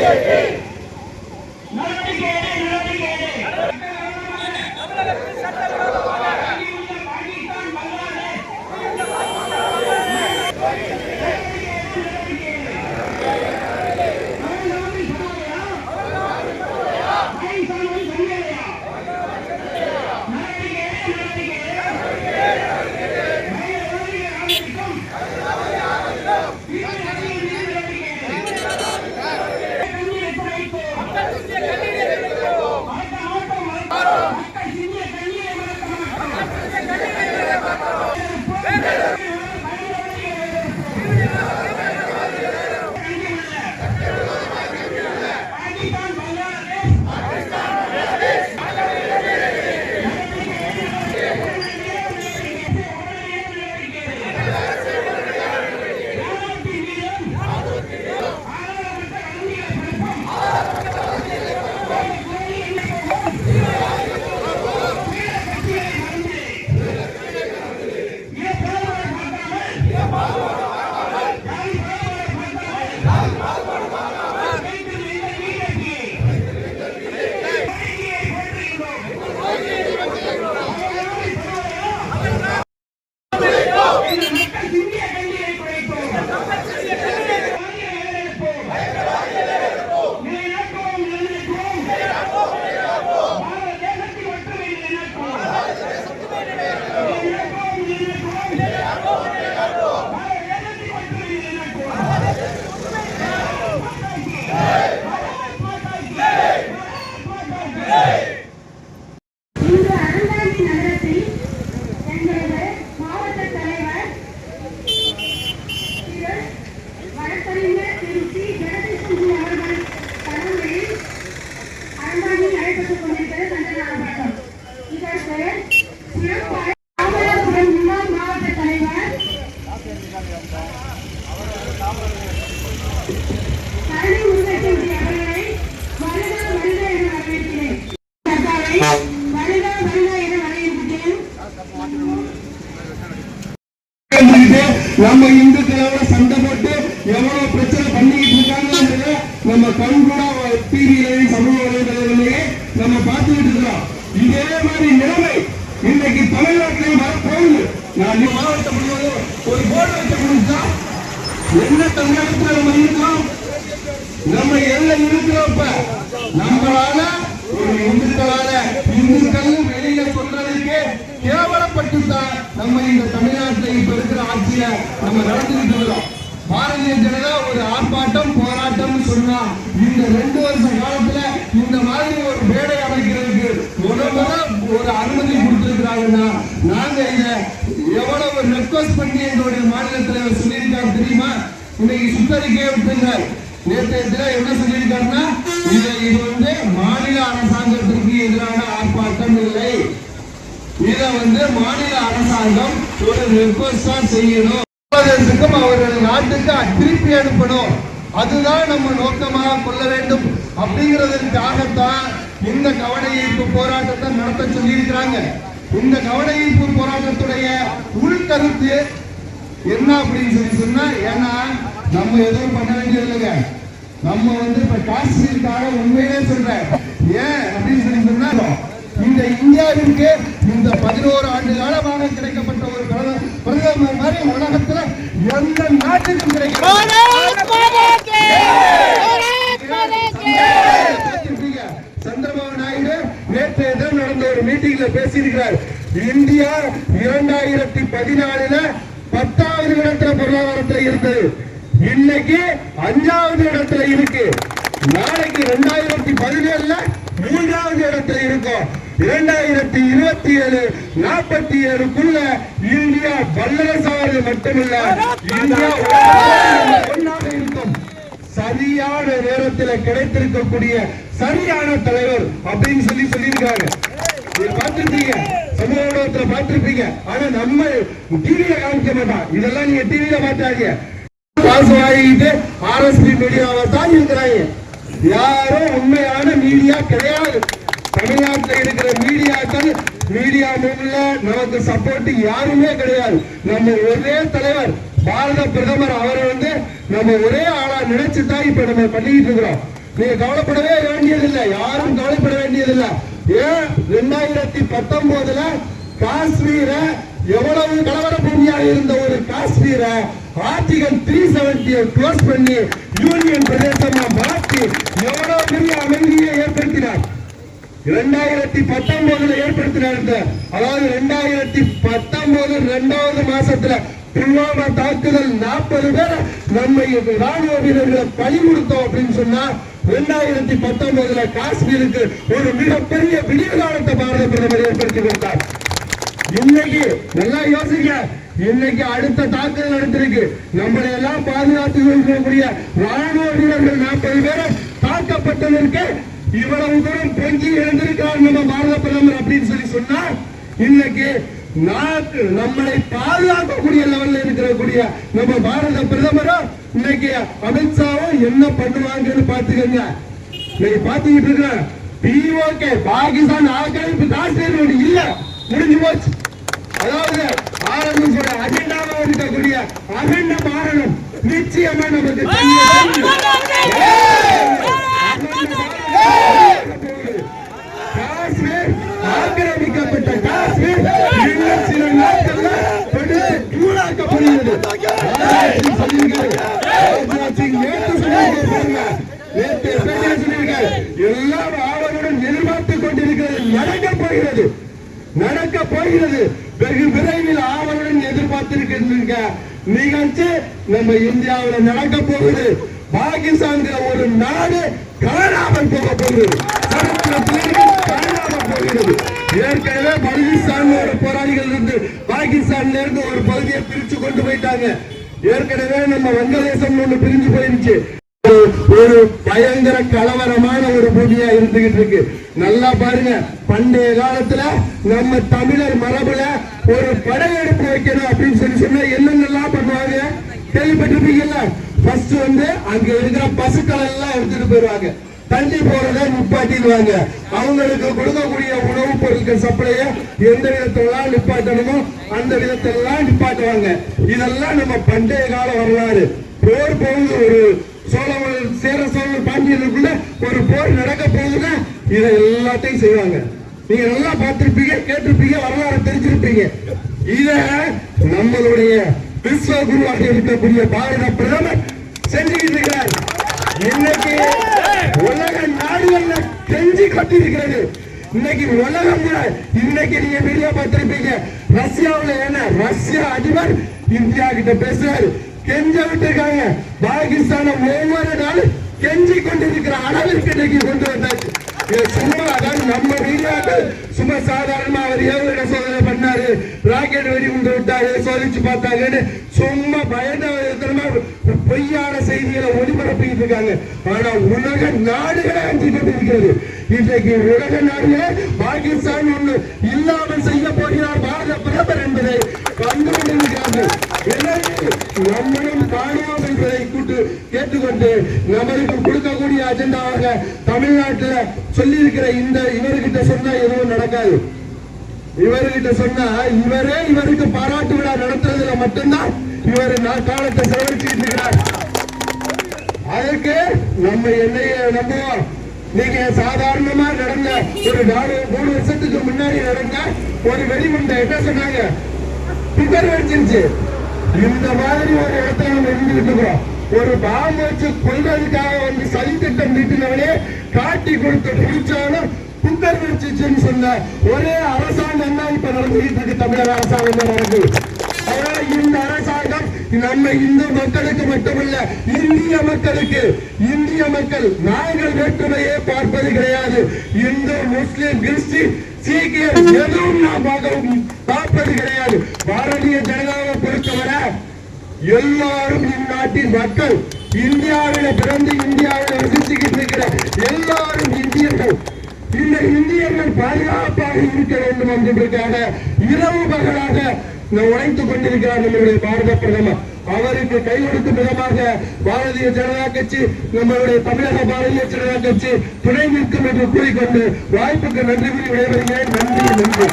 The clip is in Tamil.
நடவடிக்கை நம்ம இந்துக்களோட சண்டை போட்டு எவ்வளவு பிரச்சனை பண்ணிக்கிட்டு இருக்காங்க நம்ம கண் கூட டிவிலையும் சமூக வலைதளங்களிலேயே நம்ம பார்த்துக்கிட்டு இருக்கிறோம். இதே மாதிரி நிலைமை இன்னைக்கு தமிழ்நாட்டிலையும் வரப்போகுது. நான் மாவட்டம் முழுவதும் ஒரு போர்டு வைக்க முடிஞ்சா என்ன தமிழகத்தில் நம்ம இருக்கிறோம்? நம்ம எல்லாம் இருக்கிறோம் இப்ப நம்மளால ஒரு இந்துக்களால இந்துக்கள் வெளியில சொல்றதுக்கு கேவலப்பட்டு தான் நம்ம இந்த தமிழ்நாட்டில் இப்ப இருக்கிற ஆட்சியில நம்ம நடந்துகிட்டு இருக்கிறோம். பாரதிய ஜனதா ஒரு ஆர்ப்பாட்டம் போராட்டம் சொன்னா இந்த ரெண்டு வருஷ காலத்துல இந்த மாதிரி ஒரு இருந்தா நாங்க இத எவ்வளவு ரெக்வஸ்ட் பண்ணி எங்களுடைய மாநில தலைவர் சொல்லியிருக்காரு தெரியுமா? இன்னைக்கு சுத்தரிக்கையை விட்டுங்க நேற்றைய தினம் என்ன சொல்லியிருக்காருன்னா இது இது வந்து மாநில அரசாங்கத்திற்கு எதிரான ஆர்ப்பாட்டம் இல்லை. இதை வந்து மாநில அரசாங்கம் ஒரு ரெக்வஸ்டா செய்யணும். பங்களாதேஷுக்கும் அவர்கள் நாட்டுக்கு திருப்பி அனுப்பணும். அதுதான் நம்ம நோக்கமாக கொள்ள வேண்டும். அப்படிங்கிறதுக்காகத்தான் இந்த கவன ஈர்ப்பு போராட்டத்தை நடத்த சொல்லியிருக்கிறாங்க. இந்த கவன ஈர்ப்பு போராட்டத்துடைய உள்கருத்து என்ன அப்படின்னு சொல்லி சொன்னா ஏன்னா நம்ம எதுவும் பண்ண வேண்டியது இல்லைங்க நம்ம வந்து இப்ப காஷ்மீருக்காக உண்மையிலே சொல்றேன். ஏன் அப்படின்னு சொல்லி சொன்னா இந்த இந்தியாவிற்கு இந்த பதினோரு ஆண்டு காலமாக கிடைக்கப்பட்ட ஒரு பிரதமர் மாதிரி உலகத்துல எந்த நாட்டுக்கும் கிடைக்கும் பார்த்திருப்பீங்க. சந்திரபாபு நாயுடு நேற்றைய தினம் நடந்த ஒரு மீட்டிங்ல பேசியிருக்கிறார். இந்தியா இரண்டாயிரத்தி பதினாலுல பத்தாவது இடத்துல பொருளாதாரத்தில் இருந்தது இன்னைக்கு அஞ்சாவது இடத்துல இருக்கு. நாளைக்கு இரண்டாயிரத்தி பதினேழுல மூன்றாவது இடத்துல இருக்கும். இரண்டாயிரத்தி இருபத்தி ஏழு நாற்பத்தி ஏழுக்குள்ள இந்தியா வல்லரசாவது மட்டுமில்ல இந்தியா ஒன்றாக இருக்கும். சரியான நேரத்தில் கிடைத்திருக்கக்கூடிய சரியான தலைவர் அப்படின்னு சொல்லி சொல்லியிருக்காங்க நீங்க பார்த்திருப்பீங்க சமூக ஊடகத்துல பார்த்திருப்பீங்க. ஆனா நம்ம டிவியில காமிக்க மாட்டோம். இதெல்லாம் நீங்க டிவியில பார்த்தாங்க காசு வாங்கிட்டு ஆர்எஸ்பி மீடியாவை தான் இருக்கிறாங்க. யாரும் உண்மையான மீடியா கிடையாது. தமிழ்நாட்டில் இருக்கிற மீடியாக்கள் மீடியா மூவில நமக்கு சப்போர்ட் யாருமே கிடையாது. நம்ம ஒரே தலைவர் பாரத பிரதமர் அவரை வந்து நம்ம ஒரே ஆளா நினைச்சுதான் இப்ப நம்ம பண்ணிக்கிட்டு இருக்கிறோம். நீங்க கவலைப்படவே வேண்டியதில்லை. யாரும் கவலைப்பட வேண்டியதில்லை. ஏன் ரெண்டாயிரத்தி பத்தொன்பதுல காஷ்மீர எவ்வளவு கலவர பூமியாக இருந்த ஒரு காஷ்மீர ஆர்டிகல் த்ரீ செவன்டியை க்ளோஸ் பண்ணி யூனியன் பிரதேசமா மாற்றி எவ்வளவு பெரிய அமைதியை ஏற்படுத்தினார்? இரண்டாயிரத்தி பத்தொன்பதுல ஏற்படுத்தினார் அதாவது இரண்டாயிரத்தி பத்தொன்பது இரண்டாவது மாசத்துல புல்வாமா தாக்குதல் நாற்பது பேர் நம்ம ராணுவ வீரர்களை பலி கொடுத்தோம் அப்படின்னு சொன்னா இரண்டாயிரத்தி பத்தொன்பதுல காஷ்மீருக்கு ஒரு மிகப்பெரிய விடியகாலத்தை பாரத பிரதமர் ஏற்படுத்தி கொடுத்தார். இன்னைக்கு நல்லா யோசிங்க. இன்னைக்கு அடுத்த தாக்குதல் நடத்திருக்கு நம்மளை எல்லாம் பாதுகாத்து கொண்டிருக்கக்கூடிய ராணுவ வீரர்கள் நாற்பது பேரை தாக்கப்பட்டதற்கு இவ்வளவு தூரம் பொங்கி எழுந்திருக்கிறார் நம்ம பாரத பிரதமர் அப்படின்னு சொல்லி சொன்னா இன்னைக்கு நாட்டு நம்மளை பாதுகாக்கக்கூடிய லெவல்ல இருக்கக்கூடிய நம்ம பாரத பிரதமரும் இன்னைக்கு அமித்ஷாவும் என்ன பண்ணுவாங்கன்னு பாத்துக்கங்க இன்னைக்கு பாத்துக்கிட்டு இருக்க பிஓகே பாகிஸ்தான் ஆக்கிரமிப்பு காஷ்மீர் ஒண்ணு இல்ல. முடிஞ்சு போச்சு. அதாவது ஆரம்பிச்சோட அஜெண்டாவை இருக்கக்கூடிய அகண்ட பாரதம் நிச்சயமா நமக்கு தெரியும். அகண்ட மாறணும். காஷ்மீர் ஆக்கிரமிக்கப்பட்ட காஷ்மீர் இன்னும் சில நாட்கள்ல கொடுத்து தூளாக்கப்படுகிறது ராஜ்நாத் சொல்லியிருக்காரு. ராஜ்நாத் சிங் நேத்து சொல்லியிருக்காரு பாருங்க. நேத்து பேட்டியில சொல்லியிருக்காரு. எல்லாம் ஆவலுடன் எதிர்பார்த்துக் கொண்டிருக்கிறது நடக்க போகிறது. நடக்க போகிறது. வெகு விரைவில் ஆவலுடன் எதிர்பார்த்திருக்கின்ற நிகழ்ச்சி நம்ம இந்தியாவில் நடக்க போகுது. பாகிஸ்தான் ஒரு நாடு காணாமல் போக போகிறது காணாமல் போகிறது. ஏற்கனவே பலுகிஸ்தான் ஒரு போராளிகள் இருந்து பாகிஸ்தான்ல இருந்து ஒரு பகுதியை பிரிச்சு கொண்டு போயிட்டாங்க. ஏற்கனவே நம்ம வங்கதேசம் ஒண்ணு பிரிஞ்சு போயிருச்சு. ஒரு பயங்கர கலவரமான ஒரு பூமியா இருந்துகிட்டு இருக்கு. நல்லா பாருங்க பண்டைய காலத்துல நம்ம தமிழர் மரபுல ஒரு படையெடுப்பு வைக்கணும் அப்படின்னு சொல்லி சொன்னா என்னென்னலாம் பண்ணுவாங்க? கேள்விப்பட்டிருப்பீங்கல்ல? ஃபர்ஸ்ட் வந்து அங்க இருக்கிற பசுக்கள் எல்லாம் எடுத்துட்டு போயிருவாங்க தண்ணி போறத நிப்பாட்டிடுவாங்க. அவங்களுக்கு கொடுக்கக்கூடிய உணவுப் பொருட்கள் சப்ளைய எந்த விதத்திலாம் நிப்பாட்டணுமோ அந்த விதத்திலாம் நிப்பாட்டுவாங்க. இதெல்லாம் நம்ம பண்டைய கால வரலாறு. போர் போகுது ஒரு சோழவர்கள் சேர சோழர் பாண்டியர்களுக்குள்ள ஒரு போர் நடக்க போகுதுன்னா இதை எல்லாத்தையும் செய்வாங்க. நீங்க நல்லா பார்த்திருப்பீங்க கேட்டிருப்பீங்க வரலாறு தெரிஞ்சிருப்பீங்க. இத நம்மளுடைய விஸ்வகுருவாக இருக்கக்கூடிய பாரத பிரதமர் செஞ்சுக்கிட்டு இருக்கிறார். இன்னைக்கு உலக நாடுகள்ல கெஞ்சி கட்டிருக்கிறது இன்னைக்கு உலகம் கூட இன்னைக்கு நீங்க வீடியோ பார்த்திருப்பீங்க. ரஷ்யாவில் என்ன? ரஷ்யா அதிபர் இந்தியா கிட்ட பேசுறாரு. கெஞ்ச விட்டுருக்காங்க. பாகிஸ்தான ஒவ்வொரு நாளும் கெஞ்சி கொண்டிருக்கிற அளவிற்கு இன்னைக்கு கொண்டு வந்தாச்சு. சும்மா அதாவது நம்ம வீடியோக்கள் சும்மா சாதாரணமா அவர் ஏவுகணை சோதனை பண்ணாரு. ராக்கெட் வெடி உண்டு விட்டாரு சோதிச்சு பார்த்தாங்கன்னு சும்மா பயந்த விதமா பொய்யான செய்திகளை ஒளிபரப்பிட்டு இருக்காங்க. ஆனா உலக நாடுகளை அஞ்சு கொண்டிருக்கிறது இன்றைக்கு உலக நாடுகளே பாகிஸ்தான் ஒண்ணு இல்லாமல் செய்ய போகிறார் பாரத பிரதமர் என்பதை கண்டு கொண்டிருக்கிறார்கள் எனவே நம்மளும் காணோம் என்பதை கூட்டு கேட்டுக்கொண்டு நம்மளுக்கு கொடுக்கக்கூடிய அஜெண்டாவாக தமிழ்நாட்டில் சொல்லி இருக்கிற இந்த இவர்கிட்ட சொன்னா எதுவும் நடக்காது. இவர்கிட்ட சொன்னா இவரே இவருக்கு பாராட்டு விழா நடத்துறதுல மட்டும்தான் இவர் காலத்தை செலவழிச்சுட்டு இருக்கிறார். அதுக்கு நம்ம என்னைய நம்புவோம். நீங்க சாதாரணமா நடந்த ஒரு நாலு மூணு வருஷத்துக்கு முன்னாடி நடந்த ஒரு வெடிகுண்டை என்ன சொன்னாங்க? புகர் வெடிச்சிருச்சு. இந்த மாதிரி ஒரு இடத்துல நம்ம இருந்துகிட்டு இருக்கிறோம் ஒரு பாம்பு வச்சு கொள்றதுக்காக வந்து சதி திட்டம் நீட்டினவனே காட்டி கொடுத்து பிடிச்சாலும் புத்தர் வச்சுன்னு சொன்ன ஒரே அரசாங்கம் தான் இப்ப நடந்துகிட்டு இருக்கு தமிழக அரசாங்கம் தான் நடக்குது. அதனால இந்த அரசாங்கம் நம்ம இந்து மக்களுக்கு மட்டுமல்ல இந்திய மக்களுக்கு இந்திய மக்கள் நாங்கள் வேற்றுமையே பார்ப்பது கிடையாது. இந்து முஸ்லிம் கிறிஸ்டின் சீக்கியர் எதுவும் நாம் பார்க்கவும் பார்ப்பது கிடையாது. பாரதிய ஜனதாவை பொறுத்தவரை எல்லாரும் இந்நாட்டின் மக்கள் இந்தியாவில பிறந்து இந்தியாவில் வசிச்சுக்கிட்டு இருக்கிற எல்லாரும் இந்தியர்கள். இந்த இந்தியர்கள் பாதுகாப்பாக இருக்க வேண்டும் என்பதற்காக இரவு பகலாக உழைத்துக் கொண்டிருக்கிறார் நம்மளுடைய பாரத பிரதமர். அவருக்கு கை கொடுக்கும் விதமாக பாரதிய ஜனதா கட்சி நம்மளுடைய தமிழக பாரதிய ஜனதா கட்சி துணை நிற்கும் என்று கூறிக்கொண்டு வாய்ப்புக்கு நன்றி கூறி விடைபெறுகிறேன். நன்றி நன்றி.